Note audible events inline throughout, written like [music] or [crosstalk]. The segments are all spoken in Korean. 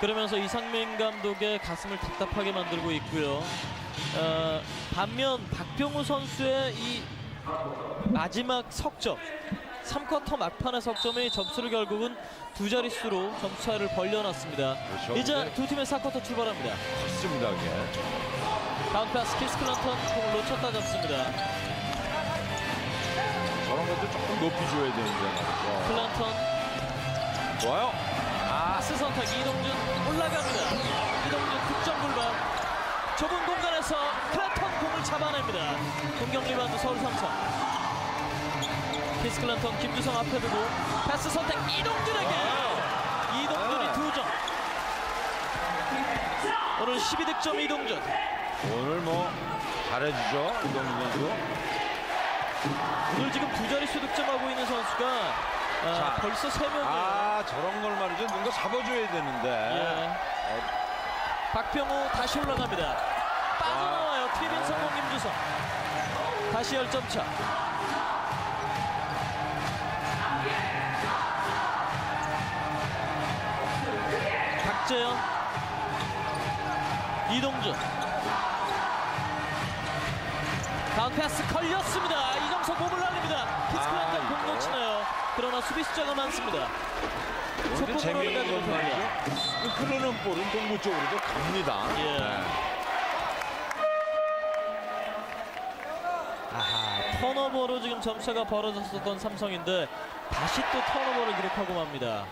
그러면서 이상민 감독의 가슴을 답답하게 만들고 있고요. 어, 반면 박병호 선수의 이 마지막 석점 3쿼터 막판의 석점이 점수를 결국은 두 자릿수로 점수차를 벌려놨습니다. 그렇죠. 이제 네. 두 팀의 4쿼터 출발합니다. 컸습니다, 그게. 다운 패스 키스 클런턴 공을 놓쳤다 잡습니다. 저런 것도 조금 높이 줘야 되는데. 클런턴 좋아요. 아, 파스 선택 이동준 올라갑니다. 이동준 득점 불발. 좁은 공간에서 클런턴 공을 잡아냅니다. 공격 리바운드 서울 삼성. 키스 클런턴 김주성 앞에 두고 패스 선택 이동준에게 이동준이 네. 두 점. 오늘 12득점 이동준. 오늘 뭐 잘해주죠, 이동민 선수. 오늘 지금 두 자릿수 득점하고 있는 선수가 아, 자. 벌써 세 명이에요. 아, 저런 걸 말이죠. 누가 잡아줘야 되는데. 예. 박병호 다시 올라갑니다. 빠져나와요. 트리빈 성공 김주성. 다시 10점 차. 박재현. 이동준. 다운 패스 걸렸습니다. 이정석 몸을 날립니다. 키스클란턴 아, 공 이거. 놓치네요. 그러나 수비 숫자가 많습니다. 속공으로 재미있는 건 올라가는 말이죠. 그 흐르는 볼은 동부 쪽으로도 갑니다. 예. 네. 아하, 턴오버로 지금 점차가 벌어졌었던 삼성인데 다시 또 턴오버를 기록하고 맙니다.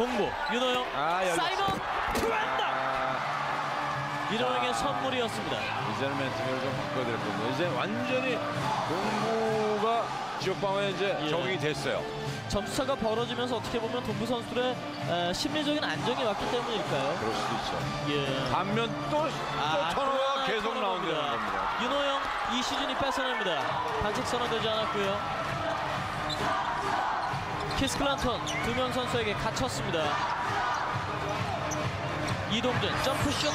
동부 윤호영 아, 사이먼 투앤다 아, 윤호영의 선물이었습니다. 이제는 멘트를 좀 바꿔드렸군요. 이제 완전히 동부가 지역방어에 이제 예. 적응이 됐어요. 점수차가 벌어지면서 어떻게 보면 동부 선수들의 에, 심리적인 안정이 왔기 때문일까요? 그럴 수도 있죠. 예. 반면 또, 아, 또또 계속. 나온다는 겁니다. 윤호영 이 시즌이 뺏어냅니다. 반칙 선언되지 않았고요. 키스 클란턴 두 명 선수에게 갇혔습니다. 이동준 점프슛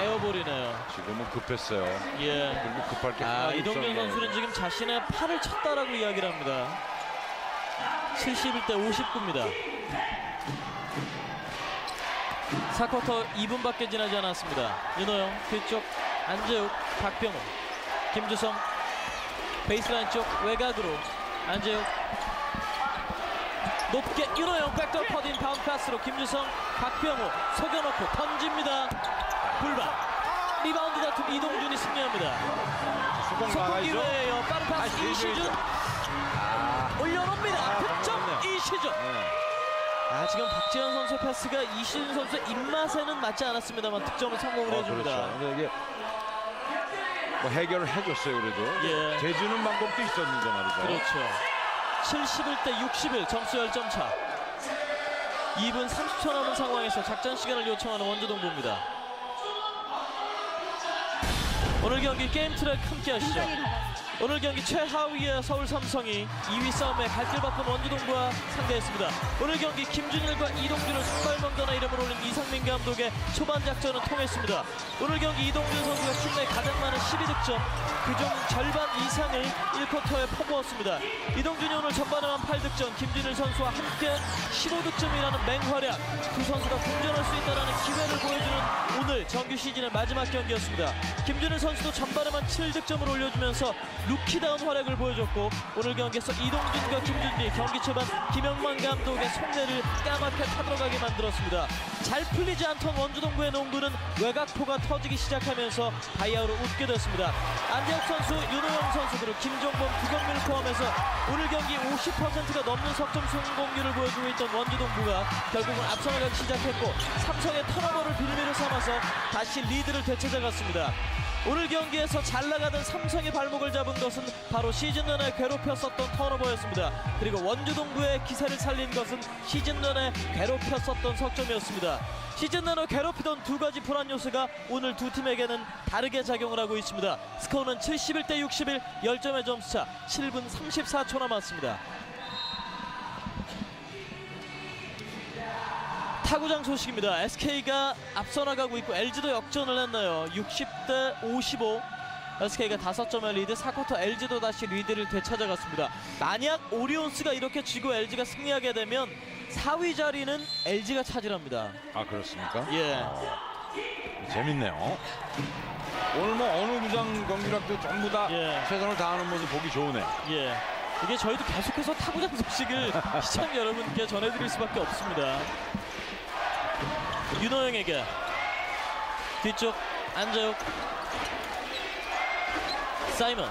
에어볼이네요. 지금은 급했어요. 예. 그리고 급할 게 아, 이동준. 선수는 지금 자신의 팔을 쳤다라고 이야기를 합니다. 71대 59입니다. 4쿼터 2분밖에 지나지 않았습니다. 윤호영 뒤쪽 안재욱 박병호 김주성 베이스라인 쪽 외곽으로 안재욱 높게 윤호영 백돌 퍼딘 바운 패스로 김주성 박병호 속여놓고 던집니다. 불발 리바운드 다툼 이동준이 승리합니다. 수공 속공 나가죠. 기회예요. 빠른 아, 패스 뒤에 이시준. 아, 올려놓습니다. 아, 득점 방금 이시준. 네. 아 지금 박지현 선수의 패스가 이시준 선수의 입맛에는 맞지 않았습니다만 득점을 성공을 어, 해줍니다. 그렇죠. 뭐 해결을 해줬어요 그래도 예. 재주는 방법도 있었는데 말이죠. 그렇죠. 71대 61 점수 10점 차. 2분 30초 남은 상황에서 작전 시간을 요청하는 원주동부입니다. 오늘 경기 게임 트랙 함께 하시죠. 오늘 경기 최하위의 서울 삼성이 2위 싸움에 갈길 바쁜 원주동부와 상대했습니다. 오늘 경기 김준일과 이동준을 선발 명단에 이름을 올린 이상민 감독의 초반 작전은 통했습니다. 오늘 경기 이동준 선수가 팀내 가장 많은 12득점, 그중 절반 이상을 1쿼터에 퍼부었습니다. 이동준이 오늘 전반에만 8득점, 김준일 선수와 함께 15득점이라는 맹활약, 두 선수가 공전할 수 있다는 기회를 보여주는 오늘 정규 시즌의 마지막 경기였습니다. 김준일 선수도 전반에만 7득점을 올려주면서 루키다운 활약을 보여줬고 오늘 경기에서 이동준과 김준일 경기 초반 김영만 감독의 속내를 까맣게 타들어가게 만들었습니다. 잘 풀리지 않던 원주동부의 농구는 외곽포가 터지기 시작하면서 바이아우로 웃게 됐습니다. 안재혁 선수, 윤호영 선수 그리고 김종범, 구경민을 포함해서 오늘 경기 50%가 넘는 석점 성공률을 보여주고 있던 원주동부가 결국은 앞서나가기 시작했고 삼성의 턴오버를 빌미로 삼아서 다시 리드를 되찾아갔습니다. 오늘 경기에서 잘 나가던 삼성의 발목을 잡은 것은 바로 시즌 내내 괴롭혔었던 턴오버였습니다. 그리고 원주동부의 기세를 살린 것은 시즌 내내 괴롭혔었던 석점이었습니다. 시즌 내내 괴롭히던 두 가지 불안 요소가 오늘 두 팀에게는 다르게 작용을 하고 있습니다. 스코어는 71대 61, 10점의 점수차, 7분 34초 남았습니다. 타구장 소식입니다. SK가 앞서 나가고 있고 LG도 역전을 했나요? 60대 55. SK가 5점의 리드, 4쿼터 LG도 다시 리드를 되찾아갔습니다. 만약 오리온스가 이렇게 지고 LG가 승리하게 되면 4위 자리는 LG가 차지합니다. 아 그렇습니까? 예. 재밌네요. 오늘 뭐 어느 구장 경기락도 전부 다 예. 최선을 다하는 모습 보기 좋으네. 예. 이게 저희도 계속해서 타구장 소식을 [laughs] 시청자 여러분께 전해드릴 수밖에 없습니다. 윤호영에게 뒤쪽 안재욱. 사이먼.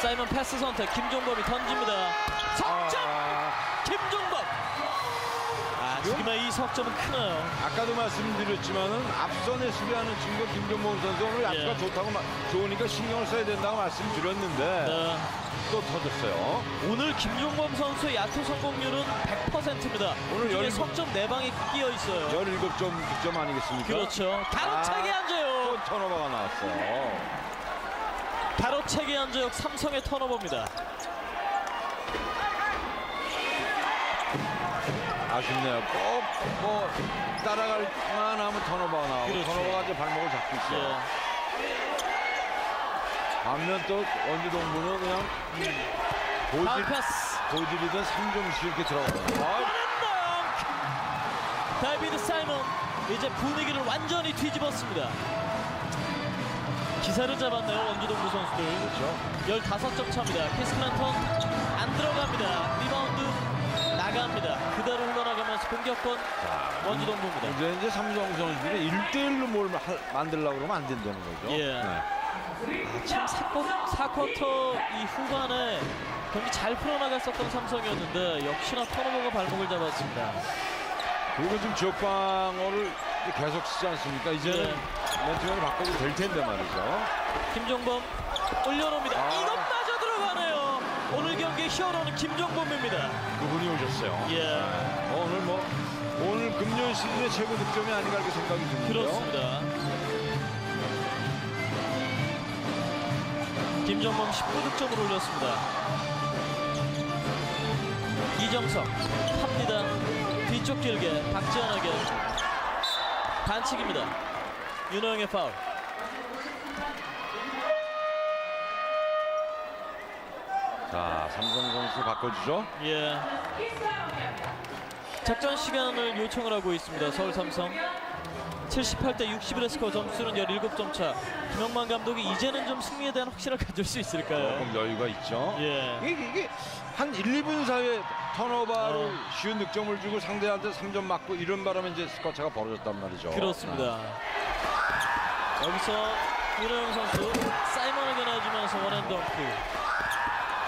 사이먼 패스 선택. 김종범이 던집니다. 석점! 아, 김종범. 아 지금의 이 석점은 크나요? 아까도 말씀드렸지만은 앞선에 수비하는 친구 김종범 선수 오늘 야투가 예. 좋다고 마- 좋으니까 신경을 써야 된다고 말씀드렸는데 네. 또 터졌어요. 오늘 김종범 선수의 야투 성공률은 100%입니다. 오늘 오늘 열일곱- 석점 4방이 끼어 있어요. 17점 득점 아니겠습니까? 그렇죠. 가로차기 아. 앉아요. 또 턴오버가 나왔어요. 가로차기 앉아요. 삼성의 턴오버입니다. 아쉽네요. 꼭 뭐 따라갈 만 하면 턴오버가 나오고 그렇죠. 턴오버가 이제 발목을 잡고 있어요. 예. 반면 또 원주동 부는 그냥 다음 고질, 패스. 고질이든 3점씩 이렇게 들어가요. 아, 덩! 다비드 사이먼 이제 분위기를 완전히 뒤집었습니다. 기세를 잡았네요. 원주동부 선수들. 그렇죠. 15점 차입니다. 키스플랜턴 안 들어갑니다. 리바운드 나갑니다. 그대로 흘러나가면서 공격권 원주동부입니다. 이제 이제 삼성 선수들이 1대1로 뭘 하- 만들려고 그러면 안 된다는 거죠. 예. 네. 참 4쿼, 터 이 후반에 경기 잘 풀어나갔었던 삼성이었는데 역시나 턴오버가 발목을 잡았습니다. 그리고 지금 지역 방어를 이제 계속 쓰지 않습니까? 이제는 예. 멘트맨을 바꿔도 될 텐데 말이죠. 김종범 올려놓습니다. 아. 이것마저 들어가네요. 오늘 경기 히어로는 김종범입니다. 그분이 오셨어요. 예, 어, 오늘 뭐 오늘 금년 시즌의 최고 득점이 아닌가 이렇게 생각이 드는데요. 그렇습니다. 김종범 19득점을 올렸습니다. 이정석 합니다. 뒤쪽 길게 박지현에게 반칙입니다. 윤호영의 파울. 자, 삼성 선수 바꿔주죠. 예. 작전 시간을 요청을 하고 있습니다. 서울 삼성. 78대 61의 스코어 점수는 17점 차. 김영만 감독이 이제는 좀 승리에 대한 확신을 [laughs] 가질 수 있을까요? 조금 여유가 있죠. 예. 이게, 이게 한 1, 2분 사이에 턴오버로 어. 쉬운 득점을 주고 상대한테 3점 맞고 이런 바람에 이제 스코어 차가 벌어졌단 말이죠. 그렇습니다. 여기서 윤호영 선수 사이먼에게 내주면서 원앤 덩크.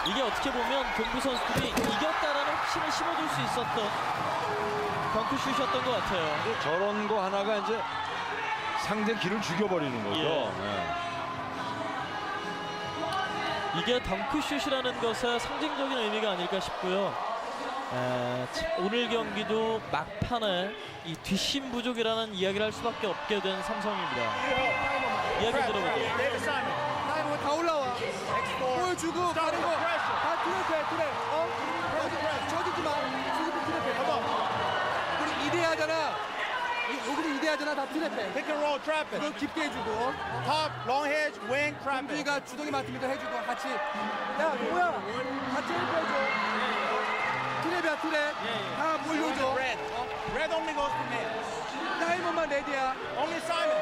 이게 어떻게 보면 동부 선수들이 이겼다라는 확신을 심어줄 수 있었던 덩크슛이었던 것 같아요. 근데 저런 거 하나가 이제 상대 길을 죽여버리는 거죠. 예. 네. 이게 덩크슛이라는 것의 상징적인 의미가 아닐까 싶고요. 에, 참, 오늘 경기도 막판에 이 뒷심 부족이라는 이야기를 할 수밖에 없게 된 삼성입니다. 이야기 들어보죠. 주고 가는 거. 다 트랩해, 트랩. 어? 저지지 마. 수비도 트랩해. 우리 이대하잖아. 이- 여기도 이대하잖아. 다 트랩해. Pick and roll trapping. 이거 깊게 해주고. 어? Top, long hedge, wing, trapping. 준비가 주동이 맡으니까 해주고 같이. 야, 뭐야? 같이 해줘야죠. 트랩이야, 트랩. 다 몰려줘. Red. Red only goes from here. 타이머만 레디야. Only Simon.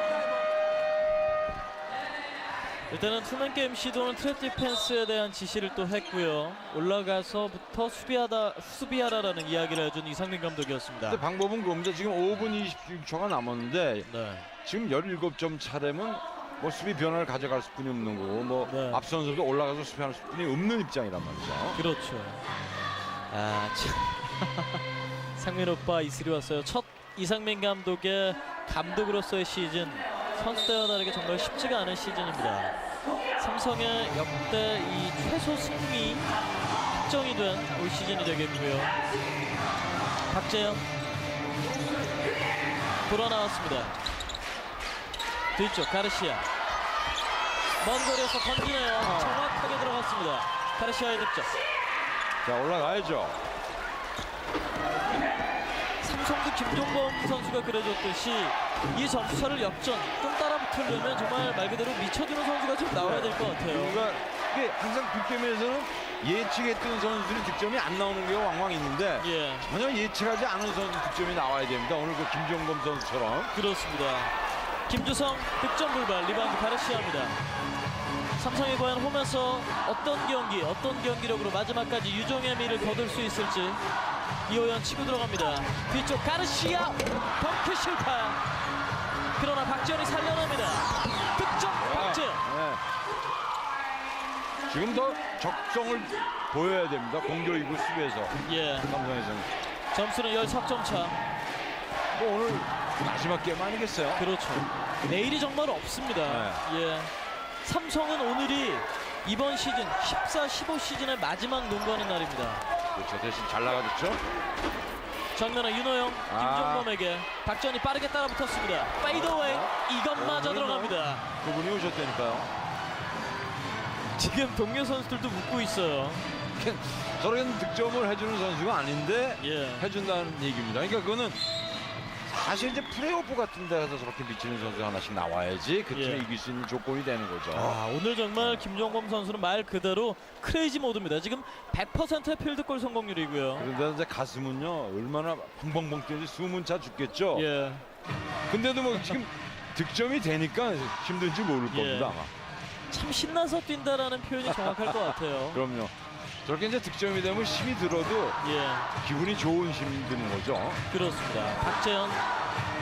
일단은 투맨 게임 시도는 트랩 디펜스에 대한 지시를 또 했고요. 올라가서부터 수비하다 수비하라라는 이야기를 해준 이상민 감독이었습니다. 근데 방법은 그겁니다. 지금 5분 26초가 남았는데 네. 지금 17점 차되면 뭐 수비 변화를 가져갈 수뿐이 없는 거고 뭐 네. 앞선 선수도 올라가서 수비할 수뿐이 없는 입장이란 말이죠. 그렇죠. 아, 참. [laughs] 상민 오빠 이슬이 왔어요. 첫 이상민 감독의 감독으로서의 시즌. 선수 때와 다르게 정말 쉽지가 않은 시즌입니다. 삼성의 역대 이 최소 승리 확정이 된 올 시즌이 되겠고요. 박재영 돌아 나왔습니다. 뒤쪽 가르시아 먼 거리에서 던지네요. 정확하게 들어갔습니다. 가르시아의 득점. 자 올라가야죠. 삼성도 김종범 선수가 그래줬듯이 이 점수차를 역전 좀 따라붙으려면 정말 말 그대로 미쳐주는 선수가 좀 나와야 될 것 같아요. 그러니까 이게 항상 빅게임에서는 예측했던 선수들이 득점이 안 나오는 경우가 왕왕 있는데 예, 전혀 예측하지 않은 선수 득점이 나와야 됩니다. 오늘 그 김종범 선수처럼 그렇습니다. 김주성 득점 불발 리바운드 가르시아입니다. 삼성이 과연 홈에서 어떤 경기, 어떤 경기력으로 마지막까지 유종의 미를 거둘 수 있을지 이호연 치고 들어갑니다. 뒤쪽 가르시아 덩크 실패. 그러나 박지현이 살려냅니다. 득점 박지현. 네. 지금 더 적성을 보여야 됩니다. 공격이고 수비에서 예, 삼성에서는 점수는 13점 차. 뭐 오늘 마지막 게임 아니겠어요? 그렇죠. 내일이 정말 없습니다. 예. 삼성은 오늘이 이번 시즌 14, 15 시즌의 마지막 농구하는 날입니다. 그렇죠. 대신 잘 나가줬죠. 정면에 윤호영, 아. 김종범에게 박전이 빠르게 따라붙었습니다. 페이드웨이 이것마저 어, 들어갑니다. 그분이 오셨다니까요. 지금 동료 선수들도 묻고 있어요. [laughs] 저런 득점을 해주는 선수가 아닌데 예. 해준다는 얘기입니다. 그러니까 그거는 사실 이제 플레이오프 같은 데 가서 저렇게 미치는 선수가 하나씩 나와야지 그 팀이 예. 이길 수 있는 조건이 되는 거죠. 아, 오늘 정말 김종범 선수는 말 그대로 크레이지 모드입니다. 지금 100%의 필드골 성공률이고요. 그런데 이제 가슴은요 얼마나 펑펑펑 뛰는지 숨은 차 죽겠죠. 예. 근데도 뭐 지금 [laughs] 득점이 되니까 힘든지 모를 예. 겁니다. 아마. 참 신나서 뛴다라는 표현이 정확할 것 같아요. [laughs] 그럼요. 저렇게 이제 득점이 되면 힘이 들어도 예. 기분이 좋은 힘이 드는 거죠. 그렇습니다. 박재현,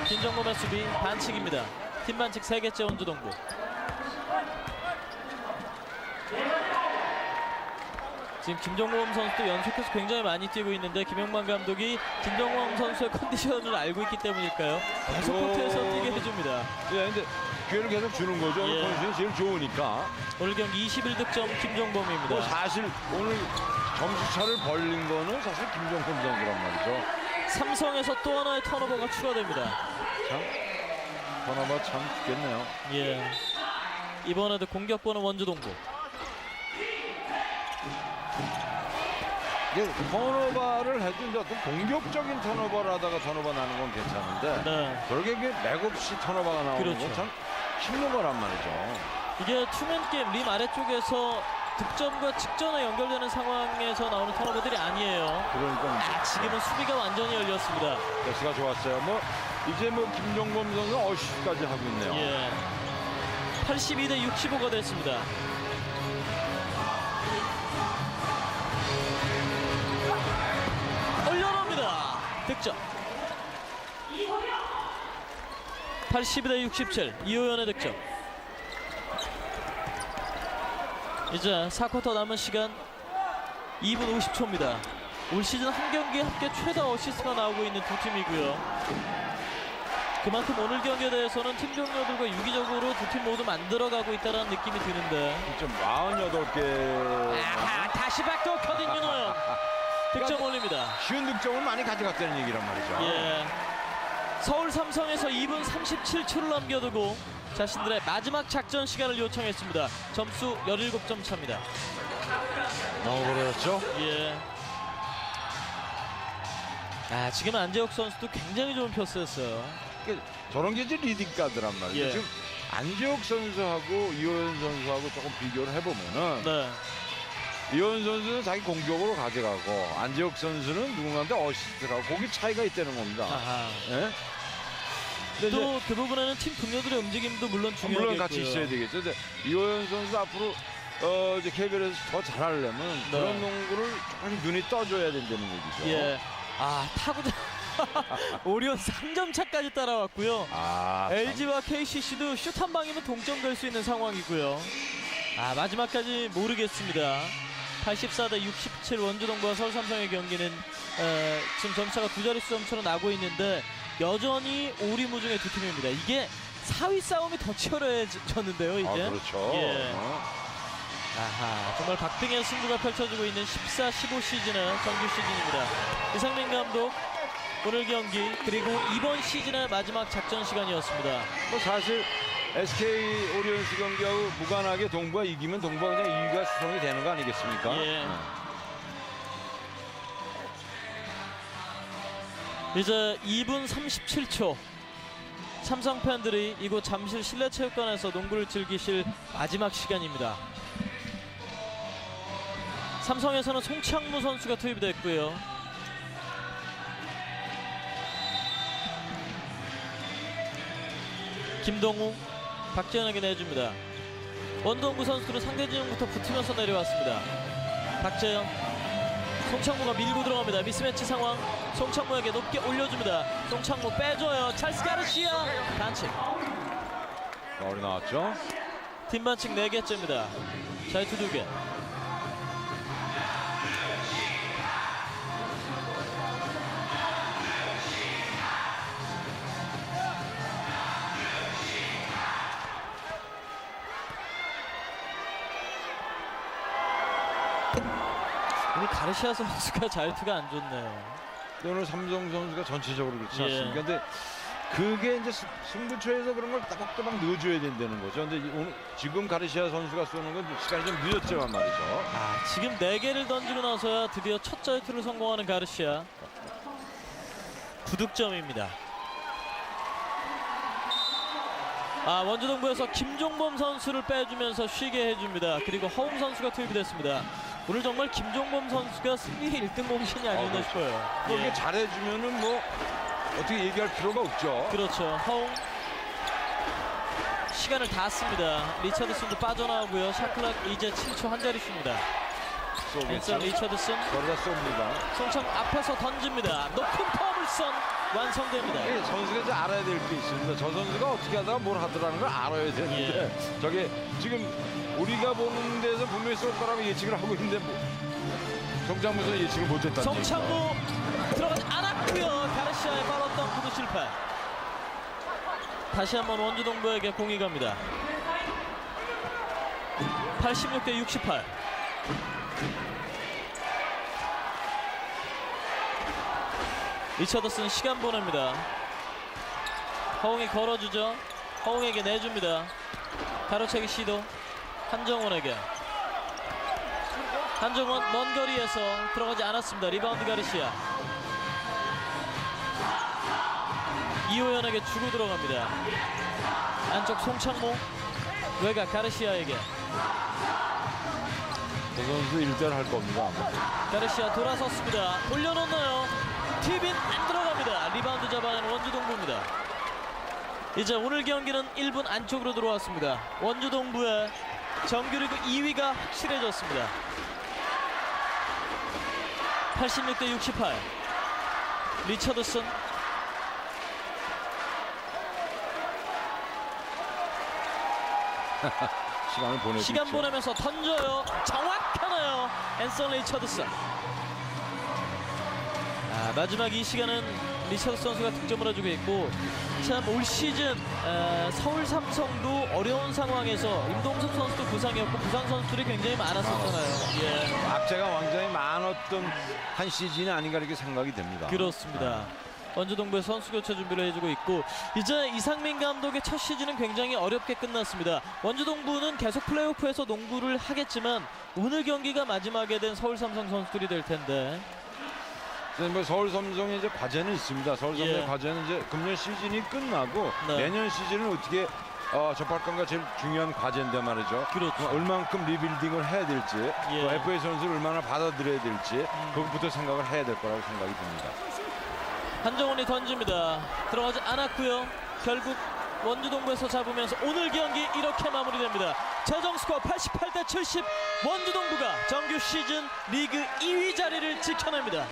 김정범의 수비 반칙입니다. 팀 반칙 세 개째 원주동부. 지금 김정범 선수도 연속해서 굉장히 많이 뛰고 있는데 김영만 감독이 김정범 선수의 컨디션을 알고 있기 때문일까요? 계속 오. 코트에서 뛰게 해줍니다. 예, 근데 기회를 계속 주는 거죠. 예. 오늘 컨디션이 제일 좋으니까. 오늘 경기 21득점 김정범입니다. 뭐 사실 오늘 점수 차를 벌린 거는 사실 김종범 선수란 말이죠. 삼성에서 또 하나의 턴오버가 추가됩니다. 참 번호가 참 좋겠네요. 예. 이번에도 공격번호 원주동부. 이게 턴오버를 해도 이제 어떤 공격적인 턴오버를 하다가 턴오버 나는 건 괜찮은데 네. 이게 맥없이 턴오버가 나오는 그렇죠. 건참 힘든 거란 말이죠. 이게 투맨 게임 림 아래쪽에서 득점과 직전에 연결되는 상황에서 나오는 턴오버들이 아니에요. 그러니까 아, 지금은 수비가 완전히 열렸습니다. 패스가 좋았어요. 뭐 이제 뭐 김종범 선수 어시까지 하고 있네요. 예. 82 대 65가 됐습니다. 올려놓습니다. 득점. 82대 67 이호연의 득점. 이제 4쿼터 남은 시간 2분 50초입니다. 올 시즌 한 경기에 합계 최다 어시스트가 나오고 있는 두 팀이고요. 그만큼 오늘 경기에 대해서는 팀 종료들과 유기적으로 두 팀 모두 만들어가고 있다는 느낌이 드는데 좀 48개 아하, 다시 백도 커딘 윤호영 득점 올립니다. 쉬운 득점을 많이 가져갔다는 얘기란 말이죠. 예. 서울 삼성에서 2분 37초를 남겨두고 자신들의 마지막 작전 시간을 요청했습니다. 점수 17점 차입니다. 너무 그렇죠. 예. 아 지금 안재욱 선수도 굉장히 좋은 패스였어요. 저런 게 이제 리딩 가드란 말이죠. 예. 지금 안지혁 선수하고 이호연 선수하고 조금 비교를 해보면은 네. 이호연 선수는 자기 공격으로 가져가고 안지혁 선수는 누군가한테 어시스트라고 거기 차이가 있다는 겁니다. 예? 또 그 부분에는 팀 동료들의 움직임도 물론 중요하겠고요. 물론 같이 있어야 되겠죠. 근데 이호연 선수 앞으로 어 이제 KBL에서 더 잘하려면 네. 그런 농구를 조금 눈이 떠줘야 된다는 얘기죠. 예. 아 타구자 [laughs] 오리온 3점 차까지 따라왔고요. 아, 참. LG와 KCC도 슛 한 방이면 동점될 수 있는 상황이고요. 아 마지막까지 모르겠습니다. 84 대 67 원주동과 서울 삼성의 경기는 어, 지금 점차가 두 자릿수 점차로 나고 있는데 여전히 오리무중의 두 팀입니다. 이게 4위 싸움이 더 치열해졌는데요, 이제. 아, 그렇죠. 예. 어. 아하, 정말 박빙의 승부가 펼쳐지고 있는 14, 15 시즌의 정규 시즌입니다. 이상민 감독 오늘 경기 그리고 이번 시즌의 마지막 작전 시간이었습니다. 뭐 사실 SK 오리온스 경기하고 무관하게 동부가 이기면 동부가 그냥 2위가 수성이 되는 거 아니겠습니까? 예. 네. 이제 2분 37초. 삼성 팬들이 이곳 잠실 실내체육관에서 농구를 즐기실 마지막 시간입니다. 삼성에서는 송창무 선수가 투입이 됐고요. 김동우, 박재현에게 내줍니다. 원동구 선수들은 상대 진영부터 붙으면서 내려왔습니다. 박재현, 송창무가 밀고 들어갑니다. 미스매치 상황. 송창무에게 높게 올려줍니다. 송창무 빼줘요. 찰스 가르시아 반칙. 파울이 나왔죠. 팀 반칙 4개째입니다. 자유투 2개. 가르시아 선수가 [laughs] 자유투가 안 좋네요. 오늘 삼성 선수가 전체적으로 그렇지 예. 않습니까? 근데 그게 이제 스- 승부처에서 그런 걸 따박따박 넣어줘야 된다는 거죠. 근데 이- 오늘 지금 가르시아 선수가 쏘는 건 시간이 좀 늦었지만 말이죠. 아, 지금 4개를 던지고 나서야 드디어 첫 자유투를 성공하는 가르시아. 9득점입니다. 아, 원주동부에서 김종범 선수를 빼주면서 쉬게 해줍니다. 그리고 허웅 선수가 투입이 됐습니다. 오늘 정말 김종범 선수가 승리 1등 공신이 아니었나 그렇죠. 싶어요. 이게 예. 잘해주면은 뭐 어떻게 얘기할 필요가 없죠. 그렇죠. 허웅 시간을 다 씁니다. 리차드슨도 빠져나오고요. 샤클락 이제 7초 한 자릿수입니다. 쏘겠죠. 앤서 리차드슨 거기다 쏩니다. 송창 앞에서 던집니다. 높은 포 물선 완성됩니다. 이 선수가 이제 알아야 될 게 있습니다. 저 선수가 어떻게 하다가 뭘 하더라는 걸 알아야 되는데 예. 저게 지금 우리가 보는 데서 분명히 쏠 거라고 예측을 하고 있는데 뭐 정장무선 예측을 못했다. 송창무 들어가지 않았고요. 가르시아의 빨았던 구도 실패. 다시 한번 원주동부에게 공이 갑니다. 86 대 68. 리처더슨 시간 보냅니다. 허웅이 걸어주죠. 허웅에게 내줍니다. 가로채기 시도 한정원에게. 한정원 먼 거리에서 들어가지 않았습니다. 리바운드 가르시아. 이호연에게 주고 들어갑니다. 안쪽 송창모 외곽 가르시아에게 저 선수 일대할 겁니다. 가르시아 돌아섰습니다. 돌려놓나요? 팁인 안 들어갑니다. 리바운드 잡아내는 원주동부입니다. 이제 오늘 경기는 1분 안쪽으로 들어왔습니다. 원주동부의 정규리그 2위가 확실해졌습니다. 86대 68. 리처드슨 [laughs] 시간을 보내고 시간 있죠. 보내면서 던져요. 정확하네요. 앤선 리처드슨. 아, 마지막 이 시간은 리처드 선수가 득점을 해주고 있고 참 올 시즌 아, 서울 삼성도 어려운 상황에서 임동석 선수도 부상이었고 부상 선수들이 굉장히 많았었잖아요. 예, 악재가 굉장히 많았던 한 시즌이 아닌가 이렇게 생각이 됩니다. 그렇습니다. 원주동부의 선수 교체 준비를 해주고 있고 이제 이상민 감독의 첫 시즌은 굉장히 어렵게 끝났습니다. 원주동부는 계속 플레이오프에서 농구를 하겠지만 오늘 경기가 마지막에 된 서울 삼성 선수들이 될 텐데 그래서 뭐 서울 삼성의 이제 과제는 있습니다. 서울 삼성의 예. 과제는 이제 금년 시즌이 끝나고 네. 내년 시즌을 어떻게 어, 접할 건가 제일 중요한 과제인데 말이죠. 그렇죠. 얼만큼 리빌딩을 해야 될지, 예. 또 FA 선수를 얼마나 받아들여야 될지 그것부터 생각을 해야 될 거라고 생각이 듭니다. 한정훈이 던집니다. 들어가지 않았고요. 결국 원주동부에서 잡으면서 오늘 경기 이렇게 마무리됩니다. 최종 스코어 88 대 70 원주동부가 정규 시즌 리그 2위 자리를 지켜냅니다.